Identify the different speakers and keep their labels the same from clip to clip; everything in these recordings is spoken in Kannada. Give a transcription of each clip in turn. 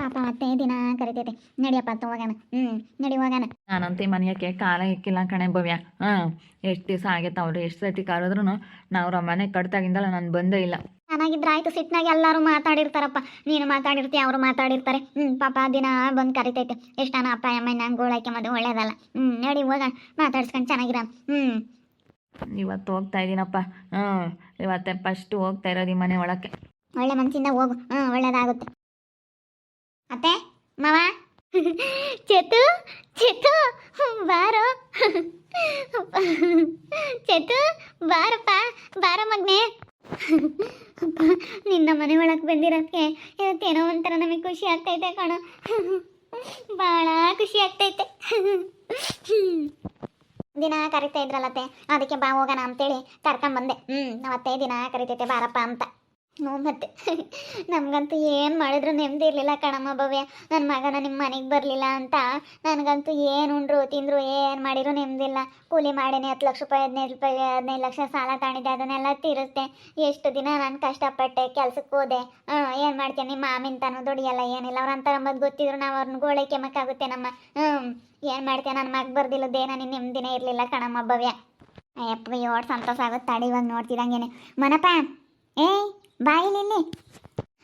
Speaker 1: ಪಾಪ ಮತ್ತೆ ದಿನ ಕರಿತೈತೆ. ನಡಿಯಪ್ಪ ಅಂತ ಹೋಗೋಣ ಹ್ಞೂ ನಡಿ ಹೋಗೋಣ
Speaker 2: ನಾನಂತೆ ಮನೆಯಕ್ಕೆ ಕಾಲ ಇಕ್ಕಿಲ್ಲ ಕಣೆ ಭವ್ಯ. ಹಾಂ ಎಷ್ಟು ದಿವಸ ಆಗೈತೆ ಅವ್ರು ಎಷ್ಟು ಸತಿ ಕಾಲದ್ರು ನಾವು ಅವ್ರ ಮನೆ ಕಟ್ದಾಗಿಂದಲ್ಲ ನಾನು ಬಂದೇ ಇಲ್ಲ.
Speaker 1: ಚೆನ್ನಾಗಿದ್ರೆ ಆಯ್ತು ಸಿಟ್ನಾಗ ಎಲ್ಲರೂ ಮಾತಾಡಿರ್ತಾರಪ್ಪ. ನೀನು ಮಾತಾಡಿರ್ತೀಯ ಅವರು ಮಾತಾಡಿರ್ತಾರೆ. ಹ್ಮ್ ಪಾಪ ದಿನ ಬಂದು ಕರಿತೈತೆ. ಎಷ್ಟಾನ ಅಪ್ಪ ಅಮ್ಮ ನಂಗೆ ಗೋಳಾಕೆ ಮದುವೆ ಒಳ್ಳೇದಲ್ಲ. ಹ್ಮ್ ನಡಿ ಹೋಗೋಣ ಮಾತಾಡ್ಸ್ಕೊಂಡು ಚೆನ್ನಾಗಿರ ಹ್ಮ್.
Speaker 2: ಇವತ್ತು ಹೋಗ್ತಾ ಇದ್ದೀನಪ್ಪ ಹ್ಮ್ ಇವತ್ತೆ ಫಸ್ಟ್ ಹೋಗ್ತಾ ಇರೋದು ಈ ಮನೆ ಒಳಕ್ಕೆ.
Speaker 1: ಒಳ್ಳೆ ಮನಸ್ಸಿಂದ ಹೋಗು. ಹ್ಮ್ ಒಳ್ಳೇದಾಗುತ್ತೆ. ಅತ್ತೆ, ಮಾವ? ಚೇತು ಚೇತು, ಬಾರೋ. ಚೇತು, ಬಾರಪ್ಪ, ಬಾರ ಮಗ್ನೆ. ನಿನ್ನ ಮನೆ ಒಳಗೆ ಬಂದಿರೋಕ್ಕೆ ಇವತ್ತೇನೋ ಒಂಥರ ನಮಗೆ ಖುಷಿ ಆಗ್ತೈತೆ ಕಣ. ಭಾಳ ಖುಷಿ ಆಗ್ತೈತೆ. ದಿನ ಕರಿತಾ ಇದ್ರಲ್ಲತ್ತೆ ಅದಕ್ಕೆ ಬಾ ಹೋಗೋಣ ಅಂತೇಳಿ ಕರ್ಕೊಂಬಂದೆ. ಹ್ಞೂ ಅವತ್ತೇ ದಿನ ಕರಿತೈತೆ, ಬಾರಪ್ಪ ಅಂತ. ಹ್ಞೂ ಮತ್ತೆ ನಮಗಂತೂ ಏನು ಮಾಡಿದ್ರು ನೆಮ್ಮದಿ ಇರಲಿಲ್ಲ ಕಣಮ್ಮ ಭವ್ಯ. ನನ್ನ ಮಗನ ನಿಮ್ಮ ಮನೆಗೆ ಬರಲಿಲ್ಲ ಅಂತ. ನನಗಂತೂ ಏನು ಉಂಡ್ರು, ತಿಂದರು ಏನು ಮಾಡಿದ್ರು ನೆಮ್ಮದಿಲ್ಲ ಕೂಲಿ ಮಾಡೇನೆ, ಹತ್ತು ಲಕ್ಷ ರೂಪಾಯಿ, ಹದಿನೈದು ರೂಪಾಯಿ, ಹದಿನೈದು ಲಕ್ಷ ಸಾಲ ತಾಣಿದ್ದೆ ಅದನ್ನೆಲ್ಲ ತೀರಿಸ್ದೆ. ಎಷ್ಟು ದಿನ ನಾನು ಕಷ್ಟಪಟ್ಟೆ ಕೆಲ್ಸಕ್ಕೆ ಹೋದೆ. ಏನು ಮಾಡ್ತೀನಿ ನಿಮ್ಮ ಮಾಮಿನ ತಾನು ದುಡಿಯಲ್ಲ, ಏನಿಲ್ಲ. ಅವ್ರ ಅಂತಾರಂಬದು ಗೊತ್ತಿದ್ರು ನಾವು ಅವ್ರನ್ನ ಗೋಳೈಕೆ ಮಕ್ಕಾಗುತ್ತೆ ನಮ್ಮ ಹ್ಞೂ ಏನು ಮಾಡ್ತೀಯ ನನ್ನ ಮಗ ಬರ್ದಿಲ್ಲದೇ ನನಗೆ ನೆಮ್ಮದಿನೇ ಇರಲಿಲ್ಲ ಕಣಮ್ಮ ಭವ್ಯ. ಅಯ್ಯಪ್ಪ ಏಳು ಸಂತೋಷ ಆಗುತ್ತೆ ಇವಾಗ ನೋಡ್ತಿದಂಗೆನೆ. ಮನಪ್ಪ, ಏಯ್! ಬಾಯಿಲಿಲ್ಲಿ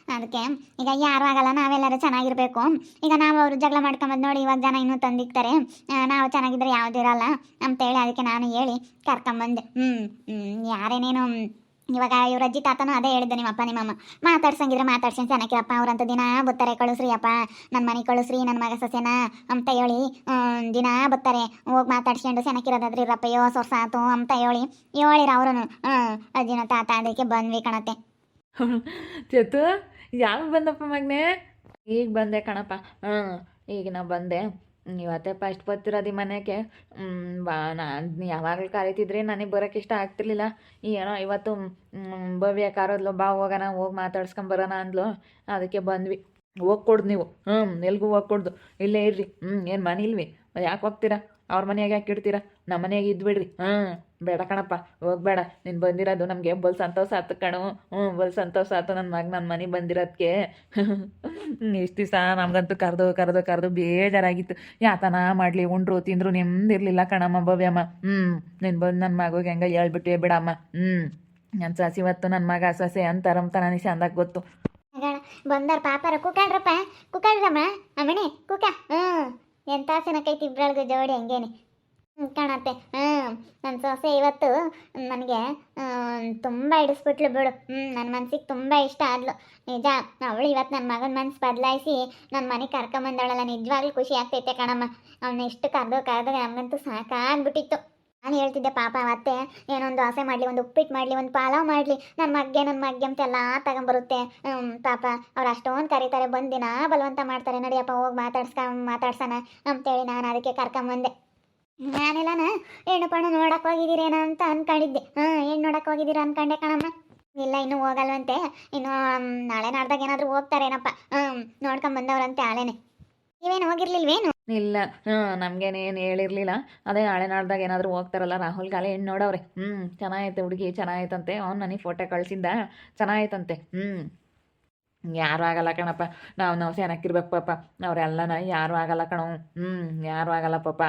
Speaker 1: ಅದಕ್ಕೆ ಈಗ ಯಾರು ಆಗಲ್ಲ, ನಾವೆಲ್ಲರೂ ಚೆನ್ನಾಗಿರ್ಬೇಕು. ಈಗ ನಾವು ಅವರು ಜಗಳ ಮಾಡ್ಕೊಂಬಂದು ನೋಡಿ ಇವಾಗ ಜನ ಇನ್ನೂ ತಂದಿಕ್ತಾರೆ ನಾವು ಚೆನ್ನಾಗಿದ್ರೆ ಯಾವುದೂ ಇರಲ್ಲ ಅಂತೇಳಿ ಅದಕ್ಕೆ ನಾನು ಹೇಳಿ ಕರ್ಕೊಂಬಂದೆ. ಹ್ಞೂ ಯಾರೇನೇನು ಇವಾಗ ಇವ್ರ ಅಜ್ಜಿ ತಾತನೂ ಅದೇ ಹೇಳಿದ್ದು ನಿಮ್ಮಪ್ಪ, ನಿಮ್ಮಮ್ಮ. ಮಾತಾಡ್ಸಂಗಿದ್ರೆ ಮಾತಾಡ್ಸಂಗೆ ಚೆನ್ನಾಗಿರಪ್ಪ ಅವ್ರಂತ ದಿನ ಬತ್ತಾರೆ ಕಳಿಸ್ರಿ, ಅಪ್ಪ. ನನ್ನ ಮನೆ ಕಳಿಸ್ರಿ ನನ್ನ ಮಗ ಸೊಸೆನ ಅಂತ ಹೇಳಿ ದಿನ ಬತ್ತಾರೆ. ಹೋಗಿ ಮಾತಾಡ್ಸ್ಕೊಂಡು ಚೆನ್ನಾಗಿರೋದಾದ್ರೆ ಇರಪ್ಪ ಯೋ ಸೊರ್ಸಾತು ಅಂತ ಹೇಳಿ ಹೇಳಿರ ಅವರು ಹ್ಞೂ ಅಜ್ಜಿನ ತಾತ ಅದಕ್ಕೆ ಬಂದ್ವಿ ಕಣತ್ತೆ
Speaker 2: ಚೇತು ಯಾವ ಬಂದಪ್ಪ ಮಗನೇ? ಈಗ ಬಂದೆ ಕಣಪ್ಪ. ಹಾಂ ಈಗ ನಾ ಬಂದೆ. ಇವತ್ತೇ ಫಸ್ಟ್ ಬರ್ತಿರೋದು ಈ ಮನೆಗೆ. ಬಾ ನಾನು ಯಾವಾಗಲೂ ಕರೀತಿದ್ರಿ ನನಗೆ ಬರೋಕ್ಕೆ ಇಷ್ಟ ಆಗ್ತಿರ್ಲಿಲ್ಲ. ಏನೋ ಇವತ್ತು ಭವ್ಯ ಕಾರೋದ್ಲು, ಬಾ ಹೋಗೋಣ, ಹೋಗಿ ಮಾತಾಡ್ಸ್ಕೊಂಬರೋಣ ಅಂದ್ಲು. ಅದಕ್ಕೆ ಬಂದ್ವಿ. ಹೋಗ್ಕೊಡ್ದು ನೀವು. ಹ್ಞೂ ಎಲ್ಗೂ ಹೋಗ್ಕೊಡ್ದು. ಇಲ್ಲೇ ಇರ್ರಿ. ಹ್ಞೂ ಏನು ಮನೆ ಇಲ್ವಿ ಯಾಕೆ ಹೋಗ್ತೀರಾ? ಅವ್ರ ಮನೆಯಾಗೆ ಯಾಕೆ ಇಡ್ತೀರಾ? ನಮ್ಮ ಮನೆಯಾಗ ಇದ್ಬಿಡ್ರಿ ಹ್ಞೂ ಬೇಡ ಕಣಪ್ಪ, ಹೋಗ್ಬೇಡ. ನೀನು ಬಂದಿರೋದು ನಮಗೆ ಬಲ್ ಸಂತೋಷ ಆಯ್ತು ಕಣು. ಹ್ಞೂ ಬಲ್ ಸಂತೋಷ ಆಯ್ತು ನನ್ನ ಮಗ ನನ್ನ ಮನೆಗೆ ಬಂದಿರೋದಕ್ಕೆ ಇಷ್ಟು ದಿವಸ ನಮಗಂತೂ ಕರೆದು ಕರೆದು ಕರೆದು ಬೇಜಾರಾಗಿತ್ತು. ಯಾತನ ಮಾಡಲಿ, ಉಂಡ್ರು, ತಿಂದ್ರು ನೆಮ್ಮದಿರ್ಲಿಲ್ಲ ಕಣಮ್ಮ ಭವ್ಯಮ್ಮ. ಹ್ಞೂ ನೀನು ಬಂದು ನನ್ನ ಮಗುಗೆ ಹೆಂಗೆ ಹೇಳ್ಬಿಟ್ಟು ಬಿಡಮ್ಮ. ಹ್ಞೂ ನನ್ನ ಸಸಿ ಇವತ್ತು ನನ್ನ ಮಗ ಸಸಿ ಅಂತಾರಂತ ನನಗೆ ಚಂದಾಗ ಗೊತ್ತು.
Speaker 1: ಬಂದಾರ ಪಾಪಾರ ಕುಕಾಡ್ರಪ್ಪ ಕುಕಾಡ್ರಮ್ಮ ಅಮ್ಮಣಿ ಕುಕ ಹ್ಞೂ ಎಂತ ಚೆನ್ನಾಗೈತಿ ಇಬ್ಬರೊಳಗೆ ಜೋಡಿ ಹಂಗೇನೆ. ಕಾಣತ್ತೆ. ಹ್ಞೂ ನನ್ನ ಸೊಸೆ ಇವತ್ತು ನನಗೆ ತುಂಬ ಹಿಡಿಸ್ಬಿಟ್ಲು ಬಿಡು. ಹ್ಞೂ ನನ್ನ ಮನ್ಸಿಗೆ ತುಂಬ ಇಷ್ಟ ಆದ್ಲು. ನಿಜ, ಅವಳು ಇವತ್ತು ನನ್ನ ಮಗನ ಮನ್ಸು ಬದಲಾಯಿಸಿ ನನ್ನ ಮನೆಗೆ ಕರ್ಕೊಂಬಂದವಳಲ್ಲ ನಿಜವಾಗ್ಲೂ ಖುಷಿ ಆಗ್ತೈತೆ ಕಣಮ್ಮ. ಅವನ್ನ ಎಷ್ಟು ಕರೆದು ಕರೆದು ನಮಗಂತೂ ಸಾಕಾಗ್ಬಿಟ್ಟಿತ್ತು. ನಾನು ಹೇಳ್ತಿದ್ದೆ, ಪಾಪ, ಮತ್ತೆ ಏನೊಂದು ಆಸೆ ಮಾಡಲಿ, ಒಂದು ಉಪ್ಪಿಟ್ಟು ಮಾಡಲಿ, ಒಂದು ಪಾಲಾವ್ ಮಾಡಲಿ ನನ್ನ ಮಗ್ಗೆ ನನ್ನ ಮಗ್ಗೆ ಅಂತೆಲ್ಲ ತಗೊಂಬರುತ್ತೆ. ಪಾಪ, ಅವ್ರು ಅಷ್ಟೊಂದು ಕರೀತಾರೆ ಬಂದಿನ ಬಲವಂತ ಮಾಡ್ತಾರೆ ನಡಿಯಪ್ಪ ಹೋಗಿ ಮಾತಾಡ್ಸ್ಕ, ಮಾತಾಡ್ಸೋಣ ಅಂತೇಳಿ ನಾನು ಅದಕ್ಕೆ ಕರ್ಕೊಂಬಂದೆ. ನಾನೆಲ್ಲನ, ಹೆಣ್ಣು ಪಣ್ಣು ನೋಡಕ್ಕೆ ಹೋಗಿದ್ದೀರೇನೋ ಅಂತ ಅಂದ್ಕೊಂಡಿದ್ದೆ ಹಾಂ, ಹೆಣ್ಣು ನೋಡಕ್ಕೆ ಹೋಗಿದ್ದೀರಾ? ಅಂದ್ಕೊಂಡೆ ಕಣಮ್ಮ. ಇಲ್ಲ, ಇನ್ನೂ ಹೋಗಲ್ವಂತೆ. ಇನ್ನು ನಾಳೆ ನಾಡ್ದಾಗ ಏನಾದರೂ ಹೋಗ್ತಾರೇನಪ್ಪ. ಹ್ಞೂ ನೋಡ್ಕೊಂಬಂದವ್ರಂತೆ ಆಲೇನೆ ನೀವೇನು ಹೋಗಿರ್ಲಿಲ್ವೇನು?
Speaker 2: ಇಲ್ಲ. ಹ್ಞೂ ನಮಗೇನೇನು ಹೇಳಿರಲಿಲ್ಲ. ಅದೇ ನಾಳೆ ನಾಡ್ದಾಗ ಏನಾದರೂ ಹೋಗ್ತಾರಲ್ಲ ರಾಹುಲ್ ಕಾಲೇ ಹೆಣ್ಣು ನೋಡವ್ರೆ? ಹ್ಞೂ ಚೆನ್ನಾಗೈತೆ ಹುಡುಗಿ, ಚೆನ್ನಾಗೈತಂತೆ. ಅವ್ನು ನನಗೆ ಫೋಟೋ ಕಳಿಸಿದ್ದ ಚೆನ್ನಾಗೈತಂತೆ. ಹ್ಞೂ ಯಾರು ಆಗಲ್ಲ ಕಣಪ್ಪ. ನಾವು ನಾವು ಸೇನಕ್ಕಿರ್ಬೇಕು ಪಾಪ. ಅವರೆಲ್ಲನ ಯಾರು ಆಗಲ್ಲ ಕಣ. ಹ್ಞೂ ಯಾರು ಆಗಲ್ಲ ಪಾಪ.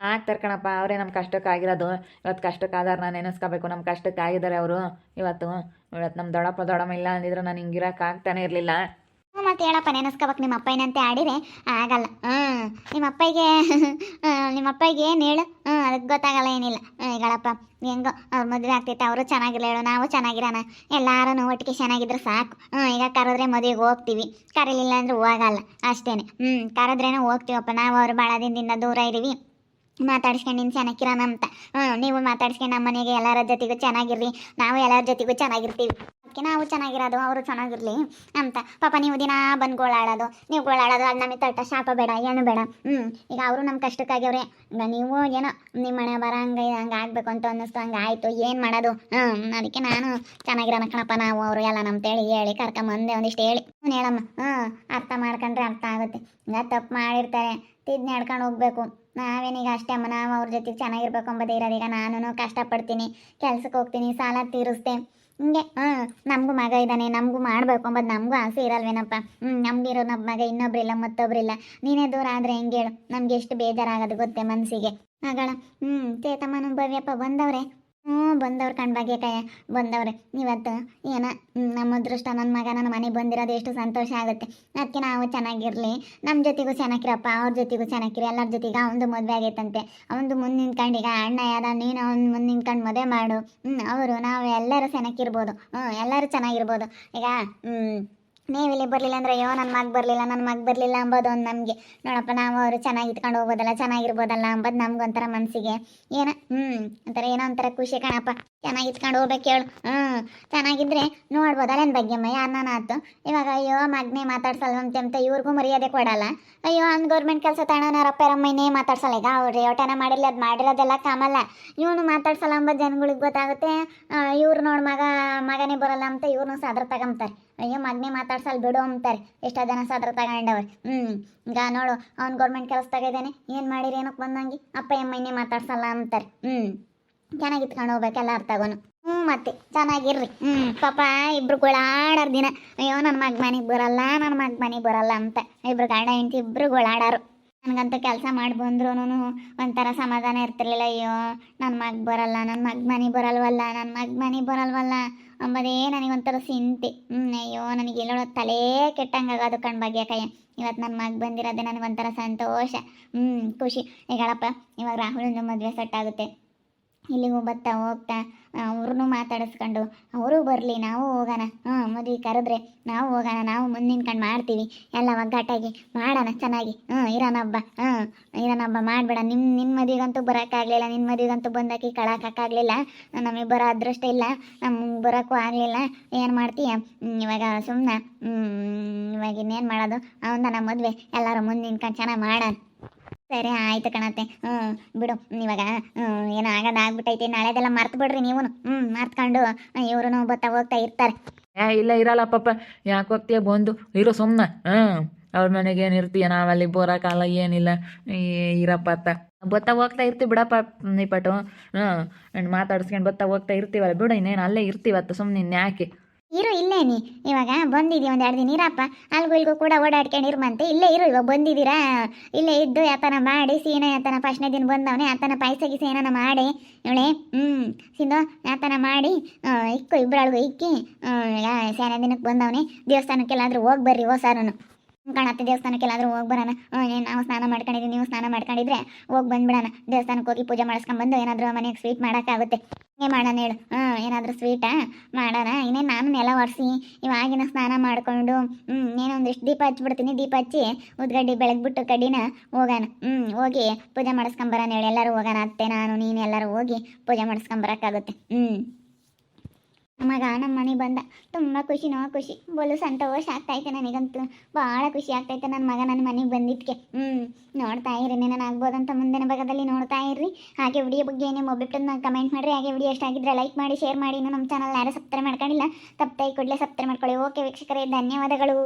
Speaker 2: ಆಗ್ತಾರೆ ಕಣಪ್ಪ. ಅವರೇ ನಮ್ಮ ಕಷ್ಟಕ್ಕೆ ಆಗಿರೋದು ಇವತ್ತು ಕಷ್ಟಕ್ಕೆ ಆಧಾರ ನಾನು ನೆನೆಸ್ಕೋಬೇಕು. ನಮ್ಮ ಕಷ್ಟಕ್ಕೆ ಆಗಿದ್ದಾರೆ ಅವರು. ಇವತ್ತು ಇವತ್ತು ನಮ್ಮ ದೊಡ್ಡಪ್ಪ ದೊಡಮ್ಮ ಇಲ್ಲ ಅಂದಿದ್ರೆ ನಾನು ಹಿಂಗಿರೋಕ್ಕಾಗ್ತಾನೆ ಇರಲಿಲ್ಲ.
Speaker 1: ಮತ್ತೆ ಹೇಳಪ್ಪ ನೆನೆಸ್ಕೋಬೇಕು ನಿಮ್ಮ ಅಪ್ಪಯ್ಯನಂತೆ ಆಡಿರೆ. ಆಗಲ್ಲ. ಹ್ಞೂ ನಿಮ್ಮ ಅಪ್ಪಗೆ ನಿಮ್ಮ ಅಪ್ಪಗೆ ಏನು ಹೇಳು? ಹ್ಞೂ ಅದಕ್ಕೆ ಗೊತ್ತಾಗಲ್ಲ ಏನಿಲ್ಲ. ಹೇಳಪ್ಪ ಹೆಂಗೋ ಅವ್ರ ಮದುವೆ ಆಗ್ತೈತೆ, ಅವರು ಚೆನ್ನಾಗಿಲ್ಲ ಹೇಳು, ನಾವು ಚೆನ್ನಾಗಿರೋಣ. ಎಲ್ಲರೂ ಒಟ್ಟಿಗೆ ಚೆನ್ನಾಗಿದ್ರೆ ಸಾಕು. ಹ್ಞೂ ಈಗ ಕರೆದ್ರೆ ಮದುವೆಗೆ ಹೋಗ್ತೀವಿ. ಕರೀಲಿಲ್ಲ ಅಂದ್ರೆ ಹೋಗಲ್ಲ ಅಷ್ಟೇ ಹ್ಞೂ ಕರೆದ್ರೇನು ಹೋಗ್ತೀವಪ್ಪ. ನಾವು ಅವ್ರು ಬಾಳದಿಂದ ದಿನದಿಂದ ದೂರ ಇದ್ದೀವಿ ಮಾತಾಡ್ಸ್ಕೊಂಡು ನೀನು ಚೆನ್ನಾಗಿರೋಣ ಅಂತ. ಹ್ಞೂ ನೀವು ಮಾತಾಡ್ಸ್ಕೊಂಡು ನಮ್ಮ ಮನೆಗೆ ಎಲ್ಲರ ಜೊತೆಗೂ ಚೆನ್ನಾಗಿರ್ರಿ. ನಾವು ಎಲ್ಲರ ಜೊತೆಗೂ ಚೆನ್ನಾಗಿರ್ತೀವಿ. ಅದಕ್ಕೆ ನಾವು ಚೆನ್ನಾಗಿರೋದು, ಅವರು ಚೆನ್ನಾಗಿರ್ಲಿ ಅಂತ. ಪಾಪ ನೀವು ದಿನ ಬಂದು ಗೋಳಾಡೋದು, ನೀವು ಗೋಳಾಡೋದು ಅದು ನಮಗೆ ತಟ್ಟ ಶಾಪ ಬೇಡ ಏನು ಬೇಡ. ಹ್ಞೂ ಈಗ ಅವರು ನಮ್ಮ ಕಷ್ಟಕ್ಕಾಗ್ಯವ್ರೆ ನೀವು ಏನೋ ನಿಮ್ಮ ಮನೆ ಬರ, ಹಂಗೆ ಹಂಗೆ ಆಗಬೇಕು ಅಂತ ಅನ್ನಿಸ್ತು, ಹಂಗೆ ಆಯಿತು, ಏನು ಮಾಡೋದು? ಹ್ಞೂ ಅದಕ್ಕೆ ನಾನು ಚೆನ್ನಾಗಿರೋಣ ಕಣಪ್ಪ, ನಾವು ಅವರು ಎಲ್ಲ ನಮ್ತೇಳಿ ಹೇಳಿ, ಕರ್ಕೊಂಬಂದೆ ಒಂದಿಷ್ಟು ಹೇಳಿ. ಹೇಳಮ್ಮ. ಹ್ಞೂ ಅರ್ಥ ಮಾಡ್ಕೊಂಡ್ರೆ ಅರ್ಥ ಆಗುತ್ತೆ. ಈಗ ತಪ್ಪು ಮಾಡಿರ್ತಾರೆ, ತಿದ್ದು ನಡ್ಕೊಂಡು ಹೋಗ್ಬೇಕು. ನಾವೇನೀಗ ಅಷ್ಟೇ ಅಮ್ಮ, ನಾವು ಅವ್ರ ಜೊತೆಗೆ ಚೆನ್ನಾಗಿರ್ಬೇಕು ಅಂಬೋದೇ ಇರೋದು. ಈಗ ನಾನು ಕಷ್ಟಪಡ್ತೀನಿ ಕೆಲ್ಸಕ್ಕೆ ಹೋಗ್ತೀನಿ, ಸಾಲ ತೀರಿಸ್ದೆ ಹಿಂಗೆ, ಹಾಂ, ನಮಗೂ ಮಗ ಇದ್ದಾನೆ ನಮಗೂ ಮಾಡಬೇಕು ಅಂಬದು ನಮಗೂ ಆಸೆ ಇರಲ್ವೇನಪ್ಪ? ಹ್ಞೂ ನಮಗಿರೋ ನಮ್ಮ ಮಗ ಇನ್ನೊಬ್ಬರಿಲ್ಲ ಮತ್ತೊಬ್ಬರಿಲ್ಲ ನೀನೇ ದೂರ ಆದರೆ ಹೆಂಗೆ ಹೇಳು? ನಮ್ಗೆ ಎಷ್ಟು ಬೇಜಾರಾಗೋದು ಗೊತ್ತೇ ಮನಸ್ಸಿಗೆ ಆಗಳ ಹ್ಞೂ ಚೇತಮ್ಮನ ಭವ್ಯಪ್ಪ ಬಂದವ್ರೆ. ಹ್ಞೂ, ಬಂದವ್ರು ಕಣ್ಬಾಗೆ ಕೈ ಬಂದವ್ರೆ. ಇವತ್ತು ಏನ ನಮ್ಮ ಅದೃಷ್ಟ ನನ್ನ ಮಗ, ನನ್ನ ಮನೆಗೆ ಬಂದಿರೋದು ಎಷ್ಟು ಸಂತೋಷ ಆಗುತ್ತೆ. ಅದಕ್ಕೆ ನಾವು ಚೆನ್ನಾಗಿರಲಿ. ನಮ್ಮ ಜೊತೆಗೂ ಚೆನ್ನಾಗಿರಪ್ಪ, ಅವ್ರ ಜೊತೆಗೂ ಚೆನ್ನಾಗಿರಿ, ಎಲ್ಲರ ಜೊತೆಗೆ ಅವನದು ಮದುವೆ ಆಗೈತಂತೆ. ಅವನದು ಮುಂದೆ ನಿಂತ್ಕೊಂಡು ಈಗ ಅಣ್ಣ ಯಾರ ನೀನು ಅವ್ನ ಮುಂದೆ ನಿಂತ್ಕೊಂಡು ಮದುವೆ ಮಾಡು. ಹ್ಞೂ ಅವರು, ನಾವು ಎಲ್ಲರೂ ಚೆನ್ನಾಗಿರ್ಬೋದು ಹ್ಞೂ ಎಲ್ಲರೂ ಚೆನ್ನಾಗಿರ್ಬೋದು. ಈಗ ಹ್ಞೂ ನೀವಿಲ್ಲಿ ಬರಲಿಲ್ಲ ಅಂದ್ರೆ ಅಯ್ಯೋ ನನ್ನ ಮಗ ಬರಲಿಲ್ಲ ನನ್ನ ಮಗ ಬರಲಿಲ್ಲ ಅಂಬೋದು ಒಂದು ನಮಗೆ. ನೋಡಪ್ಪ, ನಾವು ಅವರು ಚೆನ್ನಾಗಿ ಇಟ್ಕೊಂಡು ಹೋಗೋದಲ್ಲ ಚೆನ್ನಾಗಿರ್ಬೋದಲ್ಲ ಅಂಬೋದು ನಮ್ಗೊಂಥರ ಮನಸ್ಸಿಗೆ ಏನ ಹ್ಞೂ ಒಂಥರ ಏನೋ ಒಂಥರ ಖುಷಿ ಕಣಪ್ಪ. ಚೆನ್ನಾಗಿ ಇಟ್ಕೊಂಡು ಹೋಗ್ಬೇಕು ಹೇಳು. ಹ್ಞೂ ಚೆನ್ನಾಗಿದ್ರೆ ನೋಡ್ಬೋದಲ್ಲ ಏನು ಬಗ್ಗೆ ಯಾರನ್ನ ಆತು ಇವಾಗ ಅಯ್ಯೋ, ಮಗನೇ ಮಾತಾಡ್ಸಲ್ವಂತೆ ಅಂತ ಇವ್ರಿಗೂ ಮರ್ಯಾದೆ ಕೊಡಲ್ಲ. ಅಯ್ಯೋ, ಅವ್ನು ಗೌರ್ಮೆಂಟ್ ಕೆಲಸ ತಗೊಳೋನಾರಪ್ಪ ಅಮ್ಮನೇ ಮಾತಾಡ್ಸಲ್ಲ. ಈಗ ಅವ್ರು ಯೋಟನ ಮಾಡಿಲ್ಲ ಅದು ಮಾಡಿರೋದೆಲ್ಲ ಕಾಮಲ್ಲ. ಇವನು ಮಾತಾಡ್ಸಲ್ಲ ಅಂಬೋದು ಜನಗಳಿಗೆ ಗೊತ್ತಾಗುತ್ತೆ. ಇವ್ರು ನೋಡಿ ಮಗ, ಮಗನೇ ಬರಲ್ಲ ಅಂತ ಇವ್ರನ್ನೂ ಸಾದ್ರ ತಗೊಂತಾರೆ ಅಯ್ಯೋ ಮಗ್ನೆ ಮಾತಾಡ್ಸಲ್ ಬಿಡು ಅಂತಾರೆ ಎಷ್ಟೋ ಜನ ಸಾದ್ರ ತಗೊಂಡವ್ರು. ಹ್ಞೂ ಈಗ ನೋಡು, ಅವ್ನು ಗೌರ್ಮೆಂಟ್ ಕೆಲಸ ತಗಿದ್ದಾನೆ ಏನು ಮಾಡಿರಿ, ಏನಕ್ಕೆ ಬಂದಂಗೆ? ಅಪ್ಪ ಎಮ್ಮೈನೇ ಮಾತಾಡ್ಸಲ್ಲ ಅಂತಾರೆ ಹ್ಞೂ ಚೆನ್ನಾಗಿ ಇಟ್ಕೊಂಡು ಹೋಗ್ಬೇಕೆಲ್ಲ ಅರ್ಥಗೋನು ಹ್ಞೂ ಮತ್ತೆ ಚೆನ್ನಾಗಿರ್ರಿ. ಹ್ಞೂ ಪಾಪ ಇಬ್ರು ಗೋಳಾಡೋರು ದಿನ. ಅಯ್ಯೋ ನನ್ನ ಮಗ ಮನೆಗೆ ಬರಲ್ಲ ನನ್ನ ಮಗ ಮನೆಗೆ ಬರಲ್ಲ ಅಂತ. ಇಬ್ರು ಗಂಡ ಹೆಂಡತಿ ಇಬ್ರು ಗೋಳಾಡೋರು. ನನಗಂತೂ ಕೆಲಸ ಮಾಡಿ ಬಂದ್ರೂ ಒಂಥರ ಸಮಾಧಾನ ಇರ್ತಿರ್ಲಿಲ್ಲ, ಅಯ್ಯೋ ನನ್ನ ಮಗ ಬರಲ್ಲ ನನ್ನ ಮಗ ಮನೆ ಬರಲ್ವಲ್ಲ ನನ್ನ ಮಗ ಮನೆ ಬರಲ್ವಲ್ಲ ಅಂಬದೇ ನನಗೊಂಥರ ಸಿಂತೆ. ಹ್ಞೂ ಅಯ್ಯೋ, ನನಗೆ ಎಲ್ಲೋ ತಲೆ ಕೆಟ್ಟಂಗೆ ಆಗೋದು ಕಣ್ ಬಗ್ಗೆ ಕೈಯ ಇವತ್ತು ನನ್ನ ಮಗ ಬಂದಿರೋದೇ ನನಗೊಂಥರ ಸಂತೋಷ. ಹ್ಞೂ ಖುಷಿ. ಹೇಳಪ್ಪ, ಇವಾಗ ರಾಹುಲಿಂದು ಮದುವೆ ಸೆಟ್ ಆಗುತ್ತೆ. ಇಲ್ಲಿಗೂ ಬರ್ತಾ ಹೋಗ್ತಾ ಅವ್ರನ್ನೂ ಮಾತಾಡಿಸ್ಕೊಂಡು, ಅವರು ಬರಲಿ, ನಾವು ಹೋಗೋಣ. ಹಾಂ, ಮದುವೆ ಕರೆದ್ರೆ ನಾವು ಹೋಗೋಣ, ನಾವು ಮುಂದೆ ನಿಂತ್ಕೊಂಡು ಮಾಡ್ತೀವಿ. ಎಲ್ಲ ಒಗ್ಗಟ್ಟಾಗಿ ಮಾಡೋಣ, ಚೆನ್ನಾಗಿ. ಹ್ಞೂ ಇರೋಣ ಹಬ್ಬ ಹ್ಞೂ ಇರೋಣ ಹಬ್ಬ ಮಾಡಬೇಡ. ನಿಮ್ಮ ನಿನ್ನ ಮದುವೆಗಂತೂ ಬರೋಕ್ಕಾಗಲಿಲ್ಲ ನಿನ್ನ ಮದುವೆಗಂತೂ ಬಂದಾಕಿ ಕಳಕ್ಕಾಗಲಿಲ್ಲ ನಮಗೆ ಅದೃಷ್ಟ ಇಲ್ಲ ನಮ್ಗೆ ಬರೋಕ್ಕೂ ಆಗಲಿಲ್ಲ. ಏನು ಮಾಡ್ತೀಯ? ಇವಾಗ ಸುಮ್ಮನೆ ಇವಾಗ ಇನ್ನೇನು ಮಾಡೋದು? ಅವನ ನಮ್ಮ ಮದುವೆ. ಎಲ್ಲರೂ ಮುಂದೆ ನಿಂತ್ಕೊಂಡು ಚೆನ್ನಾಗಿ ಮಾಡೋಣ. ಸರಿ ಆಯ್ತು ಕಣತ್ತೆ. ಹ್ಞೂ ಬಿಡು. ಇವಾಗ ಏನೋ ಆಗೋದು ಆಗ್ಬಿಟ್ಟೈತಿ. ನಾಳೆದೆಲ್ಲ ಮರ್ತು ಬಿಡ್ರಿ ನೀವು ಹ್ಞೂ ಮರ್ತ್ಕೊಂಡು ಇವರು ಬರ್ತಾ ಹೋಗ್ತಾ ಇರ್ತಾರೆ.
Speaker 2: ಏ, ಇಲ್ಲ, ಇರಲ್ಲ ಪಾಪ ಯಾಕೆ ಹೋಗ್ತೀಯ ಬಂದು? ಇರೋ ಸುಮ್ಮನೆ ಹಾಂ ಅವ್ರ ಮನೆಗೆ ಏನು ಇರ್ತೀಯ? ನಾವಲ್ಲಿ ಕಾಲ ಏನಿಲ್ಲ. ಇರಪ್ಪ ಅತ್ತ. ಬತ್ತಾ ಹೋಗ್ತಾ ಇರ್ತೀವಿ ಬಿಡಪ್ಪ ನಿಪಟು ಹಾಂ ಮಾತಾಡಿಸ್ಕೊಂಡು ಬತ್ತಾ ಹೋಗ್ತಾ ಇರ್ತೀವಲ್ಲ. ಬಿಡು, ಇನ್ನೇನು ಅಲ್ಲೇ ಇರ್ತೀವತ್ತ ಸುಮ್ಮನೆ ಇನ್ಯಾಕೆ?
Speaker 1: ಇರು, ಇಲ್ಲೇ ನೀ. ಇವಾಗ ಬಂದಿದ್ದೀವಿ ಒಂದು ಎರಡು ದಿನ ಇರಪ್ಪ. ಅಲ್ಗೂ ಇಲ್ಗೂ ಕೂಡ ಓಡಾಡ್ಕೊಂಡು ಇರ್ಮಂತೆ ಇಲ್ಲೇ ಇರು, ಇವಾಗ ಬಂದಿದ್ದೀರಾ? ಇಲ್ಲೇ ಇದ್ದು ಯಾತನ ಮಾಡಿ, ಸೀನ ಯಾತನ ಫಸ್ಟ್ನೇ ದಿನ ಬಂದವನೇ ಆತನ ಪಾಯಸ ಗೀಸ ಏನಾನ ಮಾಡಿ ಇವಳೆ ಹ್ಞೂ ಸಿಂಧು, ಯಾತನ ಮಾಡಿ ಇಕ್ಕು ಇಬ್ಬರಳ್ಗೂ ಇಕ್ಕಿ ಸೇನೆ ದಿನಕ್ಕೆ ಬಂದವನೇ. ದೇವಸ್ಥಾನಕ್ಕೆಲ್ಲಾದರೂ ಹೋಗಿ ಬರ್ರಿ ಹೊಸಾರನು ಕಾಣತ್ತೆ ದೇವಸ್ಥಾನಕ್ಕೆಲ್ಲಾದ್ರೂ ಹೋಗಿ ಬರೋಣ ನಾವು ಸ್ನಾನ ಮಾಡ್ಕೊಂಡಿದ್ದೀವಿ ನೀವು ಸ್ನಾನ ಮಾಡ್ಕೊಂಡಿದ್ರೆ ಹೋಗಿ ಬಂದ್ಬಿಡೋಣ. ದೇವಸ್ಥಾನಕ್ಕೆ ಹೋಗಿ ಪೂಜೆ ಮಾಡಿಸ್ಕೊಂಬಂದು ಏನಾದರೂ ಮನೆಗೆ ಸ್ವೀಟ್ ಮಾಡೋಕ್ಕಾಗುತ್ತೆ. ಹಂಗೆ ಮಾಡೋಣ ಹೇಳು. ಹ್ಞೂ ಏನಾದರೂ ಸ್ವೀಟಾ ಮಾಡೋಣ. ಇನ್ನೇನು ನಾನು ನೆಲ ಒರೆಸಿ, ಇವಾಗಿನ ಸ್ನಾನ ಮಾಡಿಕೊಂಡು ಹ್ಞೂ ಏನೋ ಒಂದಿಷ್ಟು ದೀಪ ಹಚ್ಬಿಡ್ತೀನಿ. ದೀಪ ಹಚ್ಚಿ ಉದ್ಗಡ್ಡಿ ಬೆಳಗ್ಬಿಟ್ಟು ಕಡ್ಡಿನ ಹೋಗೋಣ. ಹ್ಞೂ ಹೋಗಿ ಪೂಜೆ ಮಾಡಿಸ್ಕೊಂಬರೋಣ ಹೇಳಿ. ಎಲ್ಲರೂ ಹೋಗೋಣ. ಅತ್ತೆ, ನಾನು, ನೀನು ಎಲ್ಲರೂ ಹೋಗಿ ಪೂಜೆ ಮಾಡಿಸ್ಕೊಂಬರೋಕ್ಕಾಗುತ್ತೆ. ಹ್ಞೂ ಮಗ ನಮ್ಮ ಮನೆಗೆ ಬಂದ. ತುಂಬ ಖುಷಿನೋ ಖುಷಿ. ಬಲು ಸಂತೋಷ ಆಗ್ತೈತೆ ನನಗಂತೂ. ಭಾಳ ಖುಷಿ ಆಗ್ತೈತೆ ನನ್ನ ಮಗ ನನ್ನ ಮನೆಗೆ ಬಂದಿದ್ದಕ್ಕೆ ಹ್ಞೂ ನೋಡ್ತಾ ಇರಿ ನಾನು ಆಗ್ಬೋದಂತ ಮುಂದಿನ ಭಾಗದಲ್ಲಿ ನೋಡ್ತಾ ಇರ್ರಿ. ಹಾಗೆ ವಿಡಿಯೋ ಬಗ್ಗೆ ಏನೇ ಮೊಬಿಟ್ಟು ಕಮೆಂಟ್ ಮಾಡಿರಿ. ಹಾಗೆ ವಿಡಿಯೋ ಎಷ್ಟು ಆಗಿದ್ರೆ ಲೈಕ್ ಮಾಡಿ ಶೇರ್ ಮಾಡಿ. ನಮ್ಮ ಚಾನಲ್ ಯಾರು ಸಬ್ಸ್ಕ್ರೈಬ್ ಮಾಡ್ಕೊಂಡಿಲ್ಲ ತಪ್ಪೈ ಕೂಡಲೇ ಸಬ್ಸ್ಕ್ರೈಬ್ ಮಾಡ್ಕೊಳ್ಳಿ. ಓಕೆ ವೀಕ್ಷಕರೇ, ಧನ್ಯವಾದಗಳು.